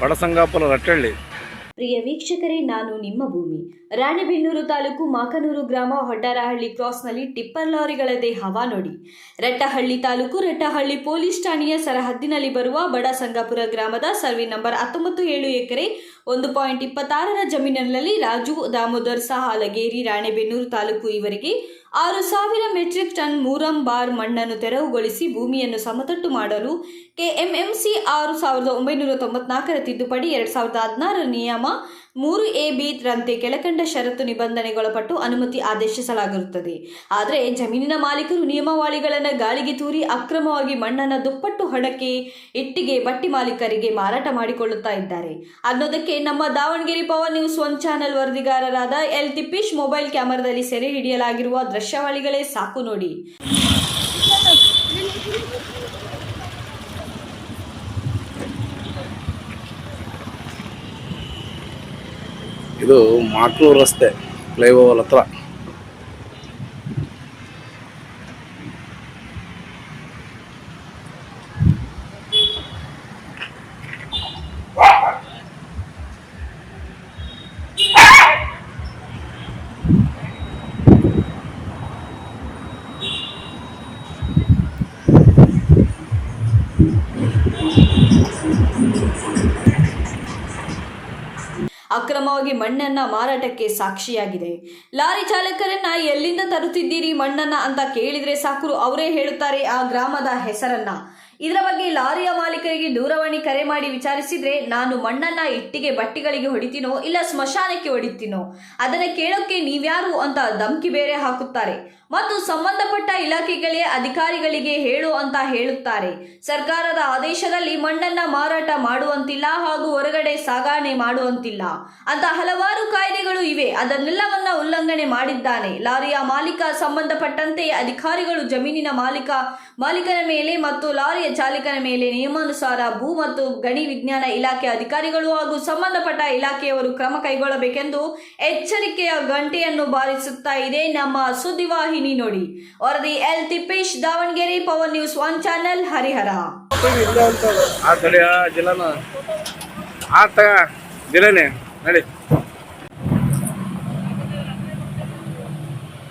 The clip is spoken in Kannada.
ಬಡಸಂಗಾಪುರ ರಟ್ಟಳ್ಳಿ ಪ್ರಿಯ ವೀಕ್ಷಕರೇ, ನಾನು ನಿಮ್ಮ ಭೂಮಿ. ರಾಣೆಬೆನ್ನೂರು ತಾಲೂಕು ಮಾಕನೂರು ಗ್ರಾಮ ಹೊಡ್ಡರಹಳ್ಳಿ ಕ್ರಾಸ್ನಲ್ಲಿ ಟಿಪ್ಪರ್ ಲಾರಿಗಳದೇ ಹವಾ ನೋಡಿ. ರಟ್ಟಹಳ್ಳಿ ತಾಲೂಕು ರಟ್ಟಹಳ್ಳಿ ಪೊಲೀಸ್ ಠಾಣೆಯ ಸರಹದ್ದಿನಲ್ಲಿ ಬರುವ ಬಡ ಸಂಗಾಪುರ ಗ್ರಾಮದ ಸರ್ವೆ ನಂಬರ್ ಹತ್ತೊಂಬತ್ತು ಏಳು ಎಕರೆ, ಒಂದು ಪಾಯಿಂಟ್ ಇಪ್ಪತ್ತಾರರ ಜಮೀನಿನಲ್ಲಿ ರಾಜು ದಾಮೋದರ್ ಸಹ ಹಲಗೇರಿ, ರಾಣೆಬೆನ್ನೂರು ತಾಲೂಕು ಇವರಿಗೆ ಆರು ಸಾವಿರ ಮೆಟ್ರಿಕ್ ಟನ್ ಮೂರಂ ಬಾರ್ ಮಣ್ಣನ್ನು ತೆರವುಗೊಳಿಸಿ ಭೂಮಿಯನ್ನು ಸಮತಟ್ಟು ಮಾಡಲು ಕೆಎಂಎಂಸಿ ಆರು ಸಾವಿರದ ಒಂಬೈನೂರ ತೊಂಬತ್ನಾಲ್ಕರ ತಿದ್ದುಪಡಿ, ಎರಡು ಸಾವಿರದ ಹದಿನಾರರ ನಿಯಮ ಮೂರು ಎ, ಬಿ ರಂತೆ ಕೆಳಕಂಡ ಷರತ್ತು ನಿಬಂಧನೆಗೊಳಪಟ್ಟು ಅನುಮತಿ ಆದೇಶಿಸಲಾಗಿರುತ್ತದೆ. ಆದರೆ ಜಮೀನಿನ ಮಾಲೀಕರು ನಿಯಮಾವಳಿಗಳನ್ನು ಗಾಳಿಗೆ ತೂರಿ ಅಕ್ರಮವಾಗಿ ಮಣ್ಣನ್ನು ದುಪ್ಪಟ್ಟು ಹಣಕ್ಕೆ ಇಟ್ಟಿಗೆ ಬಟ್ಟಿ ಮಾಲೀಕರಿಗೆ ಮಾರಾಟ ಮಾಡಿಕೊಳ್ಳುತ್ತಾ ಇದ್ದಾರೆ. ಅನ್ನೋದಕ್ಕೆ ನಮ್ಮ Davanagere power news one channel ವರದಿಗಾರರಾದ L Tippesh mobile ಕ್ಯಾಮೆರಾದಲ್ಲಿ ಸೆರೆ ಹಿಡಿಯಲಾಗಿರುವ ದೃಶ್ಯಾವಳಿಗಳೇ ಸಾಕು ನೋಡಿ. ಇದು ಮಾಕ್ಲೂರು ರಸ್ತೆ ಫ್ಲೈಓವರ್ ಹತ್ರ. ಅಕ್ರಮವಾಗಿ ಮಣ್ಣನ್ನ ಮಾರಾಟಕ್ಕೆ ಸಾಕ್ಷಿಯಾಗಿದೆ. ಲಾರಿ ಚಾಲಕರನ್ನ ಎಲ್ಲಿಂದ ತರುತ್ತಿದ್ದೀರಿ ಮಣ್ಣನ್ನ ಅಂತ ಕೇಳಿದ್ರೆ ಸಾಕು ಅವರೇ ಹೇಳುತ್ತಾರೆ ಆ ಗ್ರಾಮದ ಹೆಸರನ್ನ. ಇದರ ಬಗ್ಗೆ ಲಾರಿಯ ಮಾಲೀಕರಿಗೆ ದೂರವಾಣಿ ಕರೆ ಮಾಡಿ ವಿಚಾರಿಸಿದ್ರೆ ನಾನು ಮಣ್ಣನ್ನ ಇಟ್ಟಿಗೆ ಬಟ್ಟಿಗಳಿಗೆ ಹೊಡಿತೀನೋ ಇಲ್ಲ ಸ್ಮಶಾನಕ್ಕೆ ಹೊಡಿತೀನೋ? ಅದನ್ನ ಕೇಳೋಕೆ ನೀವ್ಯಾರು ಅಂತ ಧಮ್ಕಿ ಬೇರೆ ಹಾಕುತ್ತಾರೆ. ಮತ್ತು ಸಂಬಂಧಪಟ್ಟ ಇಲಾಖೆಗಳೇ ಅಧಿಕಾರಿಗಳಿಗೆ ಹೇಳು ಅಂತ ಹೇಳುತ್ತಾರೆ. ಸರ್ಕಾರದ ಆದೇಶದಲ್ಲಿ ಮಣ್ಣನ್ನ ಮಾರಾಟ ಮಾಡುವಂತಿಲ್ಲ ಹಾಗೂ ಹೊರಗಡೆ ಸಾಗಾಣೆ ಮಾಡುವಂತಿಲ್ಲ. ಅಂತ ಹಲವಾರು ಕಾಯ್ದೆಗಳು ಇವೆ. ಅದನ್ನೆಲ್ಲವನ್ನ ಉಲ್ಲಂಘನೆ ಮಾಡಿದ್ದಾನೆ. ಲಾರಿಯ ಮಾಲೀಕ ಸಂಬಂಧಪಟ್ಟಂತೆ ಅಧಿಕಾರಿಗಳು ಜಮೀನಿನ ಮಾಲೀಕ, ಮಾಲೀಕನ ಮೇಲೆ ಮತ್ತು ಲಾರಿಯ ಚಾಲಕನ ಮೇಲೆ ನಿಯಮಾನುಸಾರ ಭೂ ಮತ್ತು ಗಣಿ ವಿಜ್ಞಾನ ಇಲಾಖೆ ಅಧಿಕಾರಿಗಳು ಹಾಗೂ ಸಂಬಂಧಪಟ್ಟ ಇಲಾಖೆಯವರು ಕ್ರಮ ಕೈಗೊಳ್ಳಬೇಕೆಂದು ಎಚ್ಚರಿಕೆಯ ಗಂಟೆಯನ್ನು ಬಾರಿಸುತ್ತಾ ಇದೆ ನಮ್ಮ ಸುದ್ದಿವಾಹಿನಿ ನೋಡಿ. ವರದಿ L Tippesh, Davanagere power news one channel, Harihar. ಆ